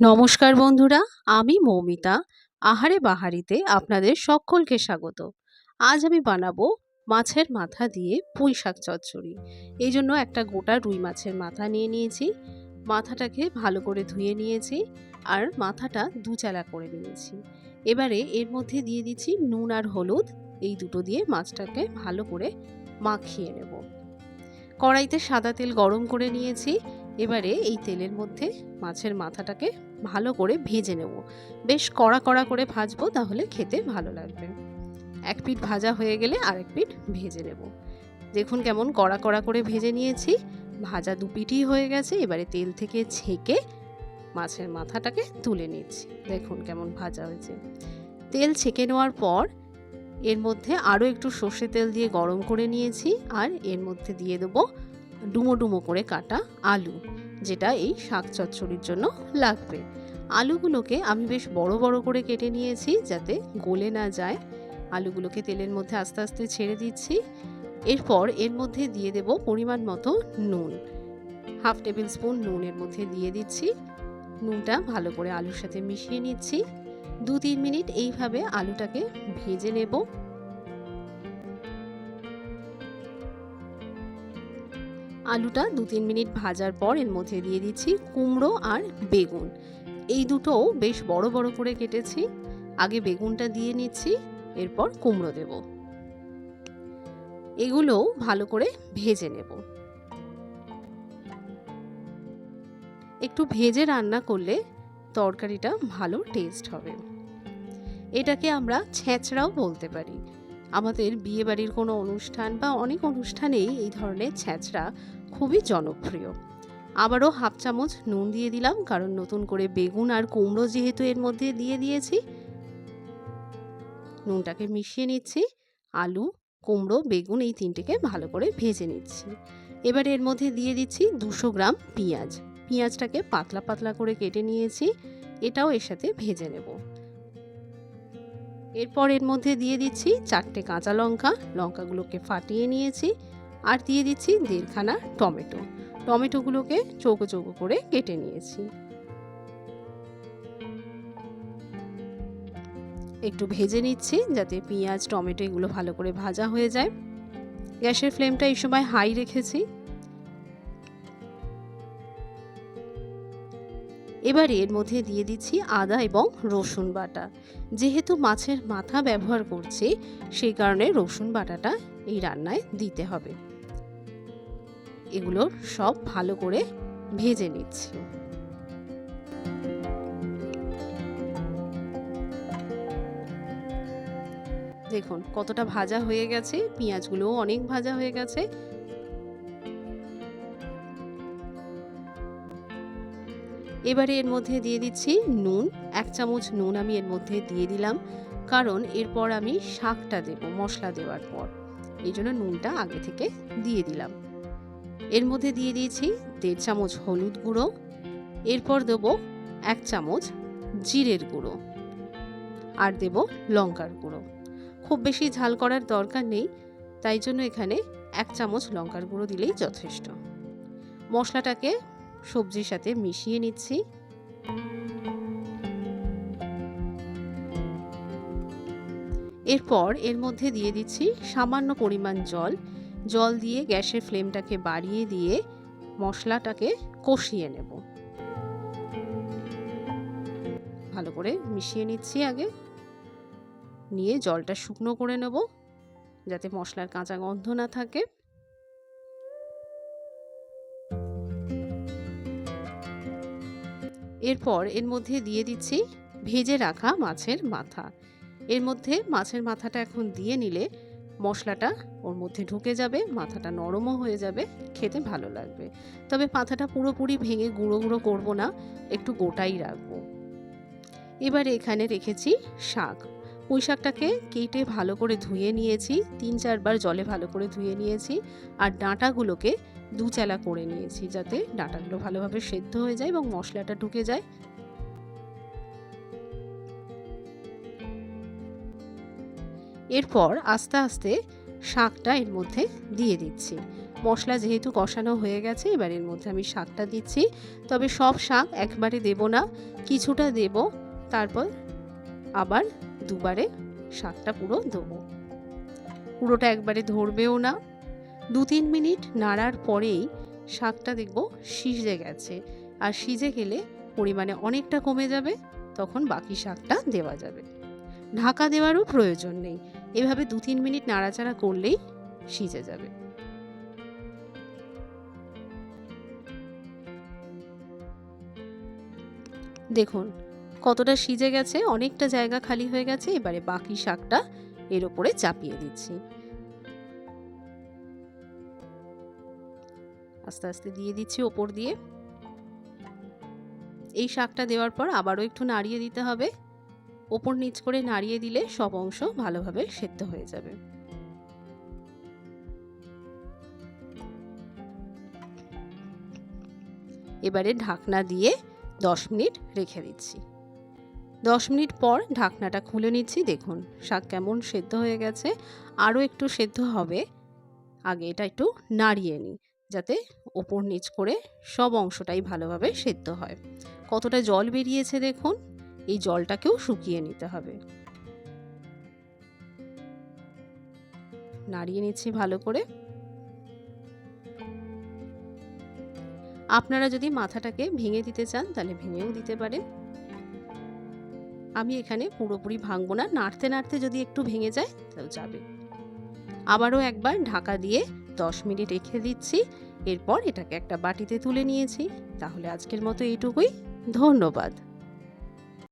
নমস্কার বন্ধুরা, আমি মৌমিতা। আহারে বাহারিতে আপনাদের সকলকে স্বাগত। আজ আমি বানাবো মাছের মাথা দিয়ে পুঁই শাক চচ্চড়ি। এই জন্য একটা গোটা রুই মাছের মাথা নিয়ে নিয়েছি। মাথাটাকে ভালো করে ধুয়ে নিয়েছি আর মাথাটা দু চালা করে নিয়েছি। এবারে এর মধ্যে দিয়ে দিচ্ছি নুন আর হলুদ। এই দুটো দিয়ে মাছটাকে ভালো করে মাখিয়ে নেব। কড়াইতে সাদা তেল গরম করে নিয়েছি। এবারে এই তেলের মধ্যে মাছের মাথাটাকে ভালো করে ভেজে নেব। বেশ কড়া কড়া করে ভাজবো, তাহলে খেতে ভালো লাগবে। এক পিঠ ভাজা হয়ে গেলে আরেক পিঠ ভেজে নেব। দেখুন কেমন কড়া কড়া করে ভেজে নিয়েছি। ভাজা দু পিঠই হয়ে গেছে, এবারে তেল থেকে ছেঁকে মাছের মাথাটাকে তুলে নিচ্ছি। দেখুন কেমন ভাজা হয়েছে। তেল ছেঁকে নেওয়ার পর এর মধ্যে আরও একটু সর্ষে তেল দিয়ে গরম করে নিয়েছি, আর এর মধ্যে দিয়ে দেবো ডুমো ডুমো করে কাটা আলু। যেটা এই শাক চচ্চড়ির জন্য লাগবে। আলুগুলোকে আমি বেশ বড় বড় করে কেটে নিয়েছি যাতে গলে না যায়। আলুগুলোকে তেলের মধ্যে আস্তে আস্তে ছেড়ে দিচ্ছি। এরপর এর মধ্যে দিয়ে দেব পরিমাণ মতো নুন। হাফ টেবিল স্পুন নুনের মধ্যে দিয়ে দিচ্ছি। নুনটা ভালো করে আলুর সাথে মিশিয়ে নিচ্ছি। দু তিন মিনিট এইভাবে আলুটাকে ভেজে নেব। আলুটা দু তিন মিনিট ভাজার পর এর মধ্যে দিয়ে দিচ্ছি কুমড়ো আর বেগুন। এই দুটোও বেশ বড় বড় করে কেটেছি। আগে বেগুনটা দিয়ে নিচ্ছি, এরপর কুমড়ো দেব। এগুলোও ভালো করে ভেজে নেব। একটু ভেজে রান্না করলে তরকারিটা ভালো টেস্ট হবে। এটাকে আমরা ছেঁচড়াও বলতে পারি। আমাদের বিয়েবাড়ির কোনো অনুষ্ঠান বা অনেক অনুষ্ঠানেই এই ধরনের ছেঁচড়া খুবই জনপ্রিয়। আবারও হাফ চামচ নুন দিয়ে দিলাম, কারণ নতুন করে বেগুন আর কুমড়ো যেহেতু এর মধ্যে দিয়ে দিয়েছি। নুনটাকে মিশিয়ে নিচ্ছি, আলু, কুমড়ো, বেগুন এই তিনটেকে ভালো করে ভেজে নিচ্ছি। এবার এর মধ্যে দিয়ে দিচ্ছি দুশো গ্রাম পেঁয়াজ। পেঁয়াজটাকে পাতলা পাতলা করে কেটে নিয়েছি, এটাও এর সাথে ভেজে নেব। এরপর এর মধ্যে দিয়ে দিচ্ছি চারটে কাঁচা লঙ্কা, লঙ্কাগুলোকে ফাটিয়ে নিয়েছি, আর দিয়ে দিচ্ছি দেড়খানা টমেটো। টমেটোগুলোকে চৌকো চৌকো করে কেটে নিয়েছি। একটু ভেজে নিচ্ছি যাতে পেঁয়াজ, টমেটো এগুলো ভালো করে ভাজা হয়ে যায়। গ্যাসের ফ্লেমটা এই সময় হাই রেখেছি। এবার এর মধ্যে দিয়ে দিচ্ছি আদা এবং রসুন বাটা। যেহেতু মাছের মাথা ব্যবহার করছি, সেই কারণে রসুন বাটাটা এই রান্নায় দিতে হবে। এগুলো সব ভালো করে ভেজে নিচ্ছি। দেখুন, কতটা ভাজা হয়ে গেছে, পেঁয়াজগুলোও অনেক ভাজা হয়ে গেছে। এবারে এর মধ্যে দিয়ে দিচ্ছি নুন। এক চামচ নুন আমি এর মধ্যে দিয়ে দিলাম, কারণ এরপর আমি শাকটা দেব, মশলা দেওয়ার পর। এই জন্য নুনটা আগে থেকে দিয়ে দিলাম। এর মধ্যে দিয়ে দিয়েছি দেড় চামচ হলুদ গুঁড়ো, এরপর দেব এক চামচ জিরের গুঁড়ো, আর দেব লঙ্কার গুঁড়ো। খুব বেশি ঝাল করার দরকার নেই, তাই জন্য এখানে এক চামচ লঙ্কার গুঁড়ো দিলেই যথেষ্ট। মশলাটাকে সবজির সাথে মিশিয়ে নিচ্ছি। এরপর এর মধ্যে দিয়ে দিচ্ছি সামান্য পরিমাণ জল। জল দিয়ে গ্যাসের ফ্লেমটাকে বাড়িয়ে দিয়ে মশলাটাকে কষিয়ে নেব। ভালো করে মিশিয়ে নিচ্ছি আগে। নিয়ে জলটা শুকনো করে নেব, যাতে মশলার কাঁচা গন্ধ না থাকে। এরপর এর মধ্যে দিয়ে দিচ্ছি ভেজে রাখা মাছের মাথা। এর মধ্যে মাছের মাথাটা এখন দিয়ে নিলে মশলাটা ওর মধ্যে ঢুকে যাবে, মাথাটা নরমও হয়ে যাবে, খেতে ভালো লাগবে। তবে মাথাটা পুরোপুরি ভেঙে গুঁড়ো গুঁড়ো করব না, একটু গোটাই রাখব। এবার এখানে রেখেছি শাক। পুঁই শাকটাকে কেটে ভালো করে ধুয়ে নিয়েছি, তিন চারবার জলে ভালো করে ধুয়ে নিয়েছি, আর ডাঁটাগুলোকে দুচালা করে নিয়েছি যাতে ডাঁটাগুলো ভালোভাবে সেদ্ধ হয়ে যায় এবং মশলাটা ঢুকে যায়। এরপর আস্তে আস্তে শাকটা এর মধ্যে দিয়ে দিচ্ছি। মশলা যেহেতু কষানো হয়ে গেছে, এবার এর মধ্যে আমি শাকটা দিচ্ছি। তবে সব শাক একবারে দেব না, কিছুটা দেব, তারপর আবার দুবারে শাকটা পুরো দেবো। পুরোটা একবারে ধরবেও না। দু তিন মিনিট নাড়ার পরেই শাকটা দেখব সিজে গেছে। আর সিজে গেলে পরিমাণে অনেকটা কমে যাবে, তখন বাকি শাকটা দেওয়া যাবে। ঢাকা দেওয়ারও প্রয়োজন নেই। এভাবে দু তিন মিনিট নাড়াচাড়া করলেই সিজে যাবে। দেখুন, কতটা সিজে গেছে, অনেকটা জায়গা খালি হয়ে গেছে, এবারে বাকি শাকটা এর ওপরে চাপিয়ে দিচ্ছি। আস্তে আস্তে দিয়ে দিচ্ছি ওপর দিয়ে। এই শাকটা দেওয়ার পর আবারও একটু নাড়িয়ে দিতে হবে। ওপর নিচ করে নাড়িয়ে দিলে সব অংশ ভালোভাবে সেদ্ধ হয়ে যাবে। এবারে ঢাকনা দিয়ে দশ মিনিট রেখে দিচ্ছি। দশ মিনিট পর ঢাকনাটা খুলে নিচ্ছি। দেখুন, শাক কেমন সেদ্ধ হয়ে গেছে। আরও একটু সেদ্ধ হবে। আগে এটা একটু নাড়িয়ে নিই। যাতে ওপর নিচ করে সব অংশটাই ভালোভাবে সেদ্ধ হয়। কতটা জল বেরিয়েছে দেখুন, এই জলটাকেও শুকিয়ে নিতে হবে। নাড়িয়ে নিচ্ছি ভালো করে। আপনারা যদি মাথাটাকে ভেঙে দিতে চান, তাহলে ভেঙেও দিতে পারেন। আমি এখানে পুরোপুরি ভাঙবো না, নাড়তে নাড়তে যদি একটু ভেঙে যায়, তাহলে যাবে। আবারও একবার ঢাকা দিয়ে দশ মিনিট রেখে দিচ্ছি। এরপর এটাকে একটা বাটিতে তুলে নিয়েছি। তাহলে আজকের মতো এইটুকুই। ধন্যবাদ।